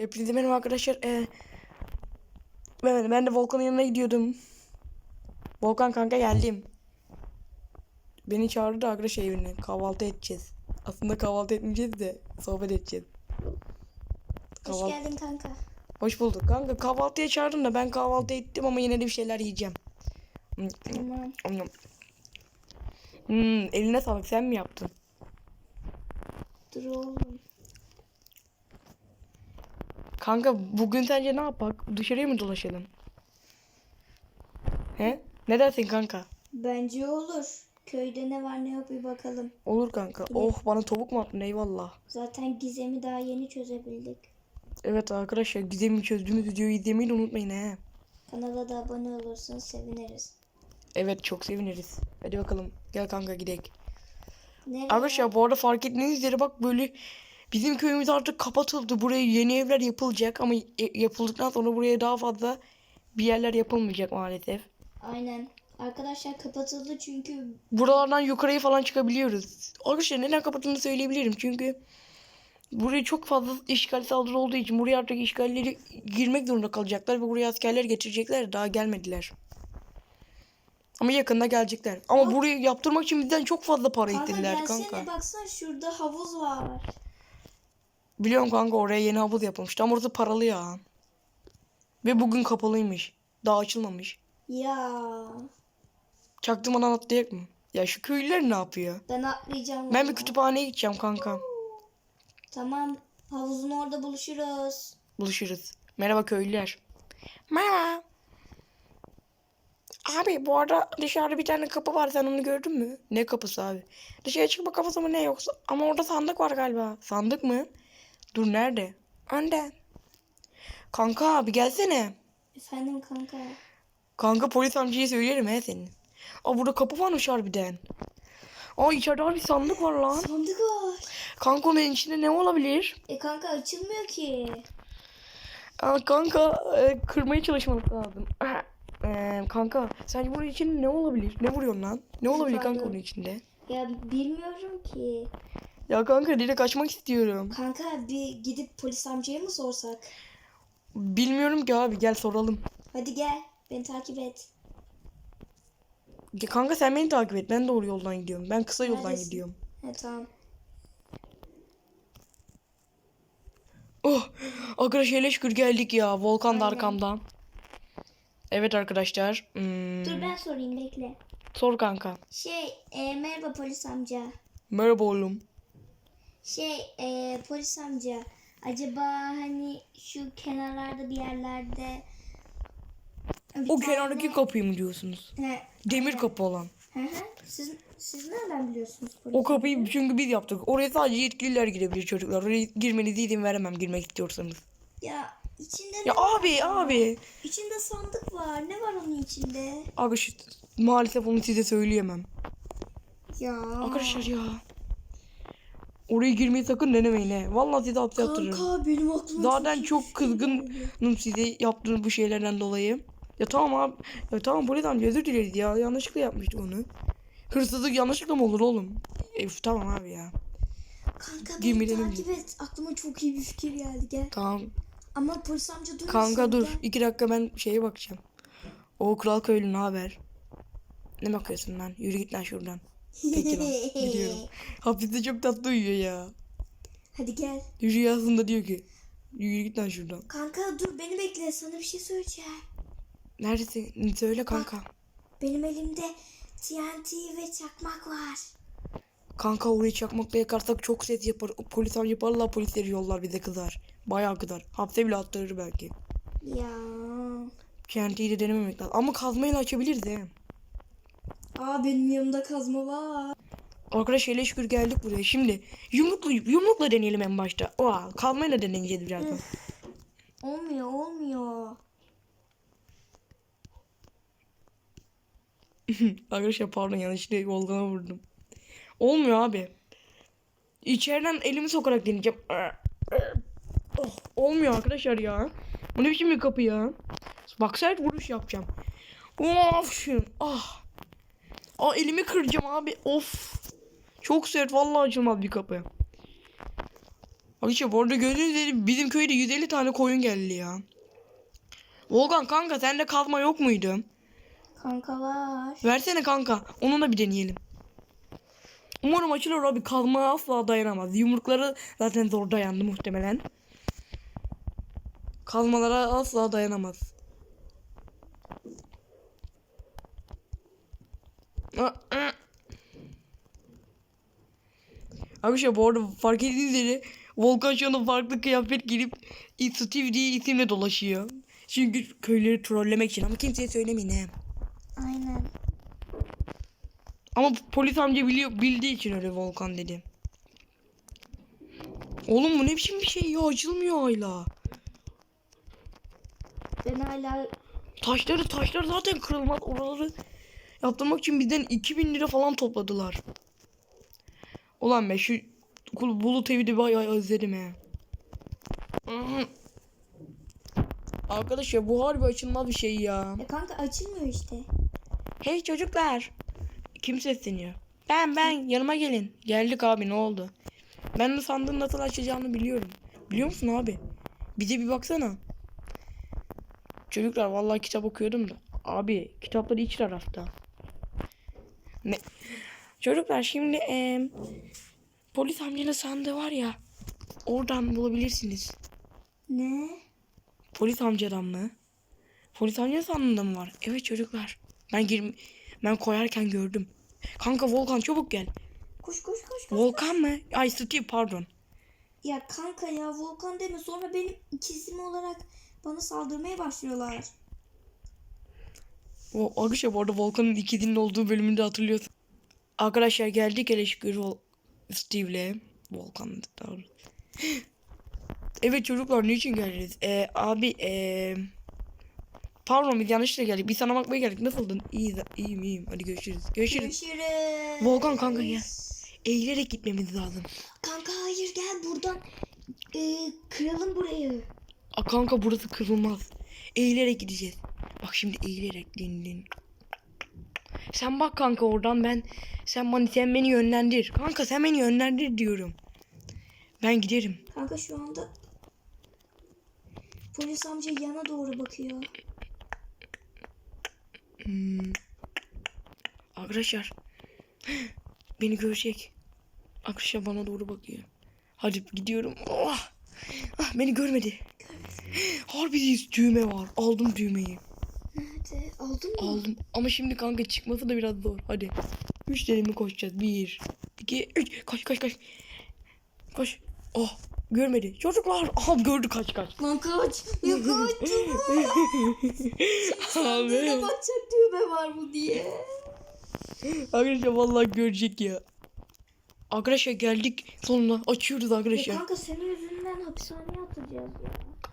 Hepinize merhaba arkadaşlar. Ee, ben, ben de Volkan'ın yanına gidiyordum. Volkan kanka geldim. Beni çağırdı arkadaş evine. Kahvaltı edeceğiz. Aslında kahvaltı etmeyeceğiz de sohbet edeceğiz. Hoş Kahvaltı. geldin kanka. Hoş bulduk. Kanka kahvaltıya çağırdın da ben kahvaltı ettim ama yine de bir şeyler yiyeceğim. Tamam. Hmm, eline sağlık sen mi yaptın? Dur oğlum. Kanka bugün sence ne yapak? Dışarıya mı dolaşalım? He? Ne dersin kanka? Bence olur. Köyde ne var ne yok bir bakalım. Olur kanka. Oh bana tavuk mu attın eyvallah. Zaten gizemi daha yeni çözebildik. Evet arkadaşlar gizemi çözdüğümüz videoyu izlemeyi de unutmayın he. Kanala da abone olursanız seviniriz. Evet çok seviniriz. Hadi bakalım gel kanka gidelim. Nereye? Arkadaşlar bu arada fark ettiğiniz üzere bak böyle bizim köyümüz artık kapatıldı. Buraya yeni evler yapılacak ama e- yapıldıktan sonra buraya daha fazla bir yerler yapılmayacak maalesef. Aynen. Arkadaşlar kapatıldı çünkü Buralardan yukarıya falan çıkabiliyoruz. Arkadaşlar neden kapatıldığını söyleyebilirim çünkü buraya çok fazla işgal saldırı olduğu için buraya artık işgalleri girmek zorunda kalacaklar ve buraya askerler getirecekler daha gelmediler. Ama yakında gelecekler. Ama burayı yaptırmak için bizden çok fazla para kanka istediler gelsene kanka. baksana şurada havuz var. Biliyorum kanka oraya yeni havuz yapılmıştı ama orası paralı ya. Ve bugün kapalıymış. Daha açılmamış. Ya Çaktırmadan atlayak mı? Ya şu köylüler ne yapıyor? ben atlayacağım. Ben bir kütüphaneye gideceğim kanka. Tamam havuzun orada buluşuruz. Buluşuruz. Merhaba köylüler. Merhaba. Abi bu arada dışarıda bir tane kapı var sen onu gördün mü? Ne kapısı abi? Dışarı çıkma kapısı mı ne yoksa? Ama orada sandık var galiba. Sandık mı? Dur nerede? Önde. Kanka abi gelsene. Efendim kanka. Kanka polis amcaya söylerim he senin. Aa burada kapı varmış harbiden. Aa içeride harbi sandık var lan. Sandık var. Kanka onun içinde ne olabilir? E kanka açılmıyor ki. Aa, kanka e, kırmaya çalışmamız lazım. E, kanka sence bunun içinde ne olabilir? Ne vuruyorsun lan? Ne olabilir kanka Pardon. onun içinde? Ya bilmiyorum ki. Ya kanka direkt açmak istiyorum. Kanka bir gidip polis amcaya mı sorsak? Bilmiyorum ki abi gel soralım. Hadi gel. Beni takip et. Ya kanka sen beni takip et. Ben doğru yoldan gidiyorum. Ben kısa yoldan Neredesin? gidiyorum. He tamam. Oh arkadaşlar hele şükür geldik ya. Volkan da Aynen. arkamdan. Evet arkadaşlar. Hmm, Dur ben sorayım bekle. Sor kanka. Şey e, merhaba polis amca. Merhaba oğlum. Şey e, polis amca. Acaba hani şu kenarlarda bir yerlerde bir O tane- kenardaki kapıyı mı diyorsunuz? He, Demir kapı olan. hı hı. Siz, siz nereden biliyorsunuz polis O kapıyı çünkü biz yaptık. Oraya sadece yetkililer girebilir çocuklar. Oraya girmenize izin veremem girmek istiyorsanız. Ya içinde Ya var? abi abi. İçinde sandık var. Ne var onun içinde? Abi şu, maalesef onu size söyleyemem. Ya. Arkadaşlar ya. Oraya girmeyi sakın denemeyin he. Vallahi sizi hapse attırırım. Kanka benim aklıma Zaten iyi çok şey kızgınım size yaptığınız bu şeylerden dolayı. Ya tamam abi. Ya tamam polis amca özür dileriz ya. Yanlışlıkla yapmıştı onu. Hırsızlık yanlışlıkla mı olur oğlum? Ef tamam abi ya. Kanka beni ederim. takip et. Aklıma çok iyi bir fikir geldi gel. Tamam. Ama polis amca duymasın. Kanka dur. gel. iki dakika ben şeye bakacağım. O kral köylü ne haber? Ne bakıyorsun lan? Yürü git lan şuradan. Peki lan. Gidiyorum. Hapiste çok tatlı uyuyor ya. Hadi gel. Rüyasında diyor ki. Yürü git lan şuradan. Kanka dur beni bekle sana bir şey söyleyeceğim. Neredesin? Söyle kanka. Benim elimde TNT ve çakmak var. Kanka orayı çakmakla yakarsak çok ses yapar. Polis amca yaparlar polisleri yollar bize kızar. Bayağı kızar. Hapse bile attırır belki. Ya. TNT'yi de denememek lazım. Ama kazmayla açabiliriz he. Aa benim yanımda kazma var. Arkadaş hele şükür geldik buraya. Şimdi yumrukla, yumrukla deneyelim en başta. Oha kazmayla deneyeceğiz birazdan. Olmuyor olmuyor. Arkadaşlar pardon yanlışlıkla Volkan'a vurdum. Olmuyor abi. İçeriden elimi sokarak deneyeceğim. Oh, olmuyor arkadaşlar ya. Bu ne biçim bir kapı ya? Bak sert vuruş yapacağım. Of şu. Ah. Aa elimi kıracağım abi. Of. Çok sert vallahi açılmaz bir kapı. Arkadaşlar bu arada gördüğünüz gibi bizim köyde 150 tane koyun geldi ya. Volkan kanka sende kazma yok muydu? Kanka var. Versene kanka. Onunla bir deneyelim. Umarım açılır abi. Kazmaya asla dayanamaz. Yumrukları zaten zor dayandı muhtemelen. Kazmalara asla dayanamaz. Aa, aa. Arkadaşlar bu arada fark ettiğiniz üzere Volkan şu anda farklı kıyafet giyip Steve diye isimle dolaşıyor. Çünkü köyleri trollemek için ama kimseye söylemeyin he. Aynen. Ama polis amca biliyor bildiği için öyle Volkan dedi. Oğlum bu ne biçim bir şey ya açılmıyor hala. Ben hala Taşları taşlar zaten kırılmaz oraları yaptırmak için bizden 2000 lira falan topladılar. Ulan be şu bulut evi de bayağı özledim he. Hı. Arkadaşlar bu harbi açılmaz bir şey ya. e kanka açılmıyor işte. Hey çocuklar. Kim sesleniyor? Ben ben yanıma gelin. Geldik abi ne oldu? Ben de sandığın nasıl açacağını biliyorum. Biliyor musun abi? Bize bir baksana. Çocuklar vallahi kitap okuyordum da. Abi kitapları iç tarafta. Ne? Çocuklar şimdi em, polis amcanın sandığı var ya. Oradan bulabilirsiniz. Ne? Polis amcadan mı? Polis amca sandığında mı var? Evet çocuklar. Ben girim ben koyarken gördüm. Kanka Volkan çabuk gel. Koş koş koş koş. Volkan mı? Ay Steve pardon. Ya kanka ya Volkan deme sonra benim ikizim olarak bana saldırmaya başlıyorlar. O arkadaşlar bu arada Volkan'ın ikizinin olduğu bölümünde hatırlıyorsun. Arkadaşlar geldik hele şükür Vol Steve'le. Volkan. Evet çocuklar niçin geldiniz? Ee, abi ee... Pardon biz yanlışlıkla geldik. Biz sana bakmaya geldik. Nasıldın? İyi, iyiyim iyiyim. Hadi görüşürüz. Görüşürüz. Görüşürüz. Volkan kanka gel. Eğilerek gitmemiz lazım. Kanka hayır gel buradan e, kıralım burayı. Aa, kanka burası kırılmaz. Eğilerek gideceğiz. Bak şimdi eğilerek din din. Sen bak kanka oradan ben sen bana sen beni yönlendir. Kanka sen beni yönlendir diyorum. Ben giderim. Kanka şu anda polis amca yana doğru bakıyor. Hmm. Arkadaşlar beni görecek. Arkadaşlar bana doğru bakıyor. Hadi gidiyorum. Oh! Ah, beni görmedi. Harbi düğme var. Aldım düğmeyi. Nerede? Aldın mı? Aldım. Ama şimdi kanka çıkması da biraz zor. Hadi. Üç derimi koşacağız. Bir, iki, üç. Koş koş koş. Koş. Oh görmedi. Çocuklar. Aha gördü kaç kaç. Lan kaç. Ya kaç. Abi. bakacak düğme var mı diye. Arkadaşlar vallahi görecek ya. Arkadaşlar geldik sonuna açıyoruz Ya arkadaşlar. kanka senin yüzünden hapishaneye atacağız ya.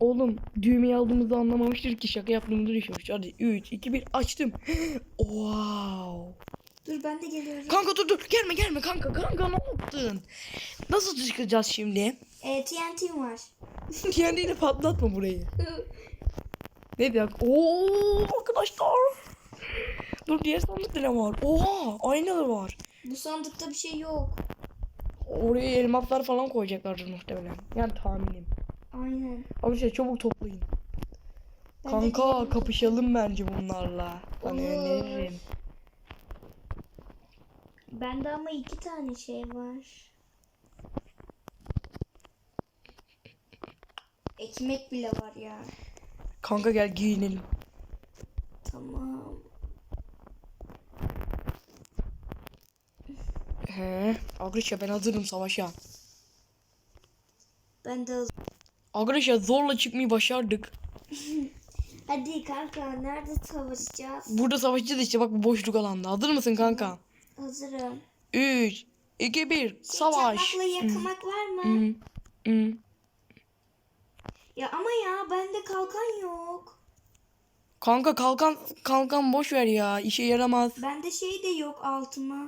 Oğlum düğmeyi aldığımızda anlamamıştır ki şaka yaptığımızı düşünmüş. Hadi 3 2 1 açtım. Wow. Dur ben de geliyorum. Kanka dur dur gelme gelme kanka kanka ne yaptın? Nasıl çıkacağız şimdi? E, TNT'm var. Kendini patlatma burayı. Ne diyor? Oo arkadaşlar. Dur diğer sandıkta ne var? Oha aynalar var. Bu sandıkta bir şey yok. Oraya elmaslar falan koyacaklardır muhtemelen. Yani tahminim. Aynen. Arkadaşlar çabuk toplayın. Ben Kanka kapışalım bence bunlarla. Sana Olur. öneririm. Bende ama iki tane şey var. Ekmek bile var ya. Kanka gel giyinelim. Tamam. He. Arkadaşlar ben hazırım savaşa. Ben de hazır. Arkadaşlar zorla çıkmayı başardık. Hadi kanka nerede savaşacağız? Burada savaşacağız işte bak bu boşluk alanda. Hazır mısın kanka? Hazırım. 3 2 1 savaş. Çakmakla yakmak var mı? Ya ama ya bende kalkan yok. Kanka kalkan kalkan boş ver ya. işe yaramaz. Bende şey de yok altıma.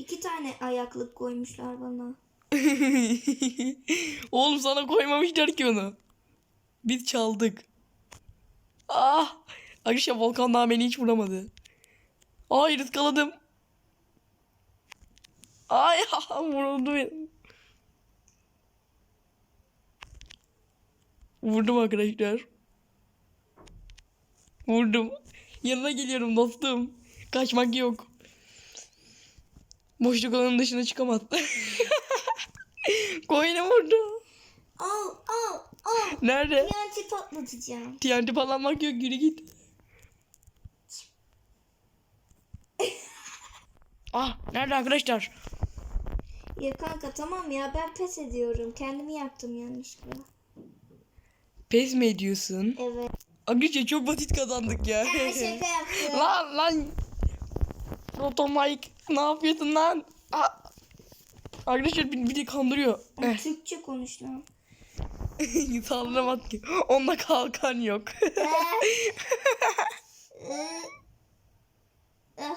İki tane ayaklık koymuşlar bana. Oğlum sana koymamışlar ki onu. Biz çaldık. Ah! Arkadaşlar Volkan daha beni hiç vuramadı. Hayır ıskaladım. Ay vuruldu benim. Vurdum arkadaşlar. Vurdum. Yanına geliyorum dostum. Kaçmak yok. Boşluk alanının dışına çıkamaz. Koyuna vurdu. Al al al. Nerede? TNT patlatacağım. TNT falanmak yok yürü git. ah nerede arkadaşlar? Ya kanka tamam ya ben pes ediyorum. Kendimi yaktım yanlışlıkla. Pes mi ediyorsun? Evet. Arkadaşlar çok basit kazandık ya. Ben şaka yaptım. lan lan. Proto Mike ne yapıyorsun lan? Ah. Arkadaşlar bir, bir de kandırıyor. Ben Türkçe konuş lan. Sallamaz ki. Onda kalkan yok. Ah,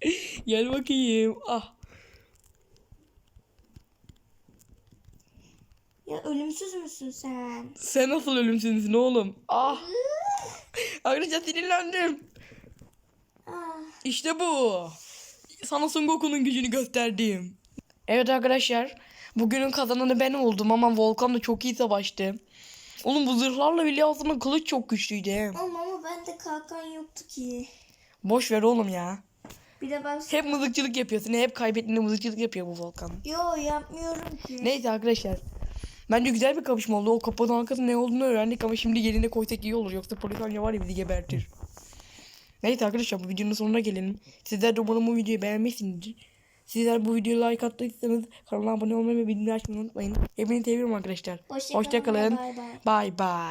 Gel bakayım. Ah. ya ölümsüz müsün sen? Sen nasıl ölümsüzsün oğlum? Ah. Arkadaşlar sinirlendim. İşte bu. Sana Son Goku'nun gücünü gösterdim. Evet arkadaşlar. Bugünün kazananı ben oldum ama Volkan da çok iyi savaştı. Oğlum bu zırhlarla bile aslında kılıç çok güçlüydü. he. Oğlum ama bende kalkan yoktu ki. Boş ver oğlum ya. Bir de bak. Hep mızıkçılık yapıyorsun. Hep kaybettiğinde mızıkçılık yapıyor bu Volkan. Yo yapmıyorum ki. Neyse arkadaşlar. Bence güzel bir kapışma oldu. O kapının arkasında ne olduğunu öğrendik ama şimdi yerine koysak iyi olur. Yoksa polis anca var ya bizi gebertir. Neyse arkadaşlar bu videonun sonuna gelelim. Sizler de umarım bu videoyu beğenmişsinizdir. Sizler bu videoya like attıysanız kanala abone olmayı ve bildirimleri açmayı unutmayın. Hepinizi seviyorum arkadaşlar. Hoşça kalın, Hoşça. Bay bay.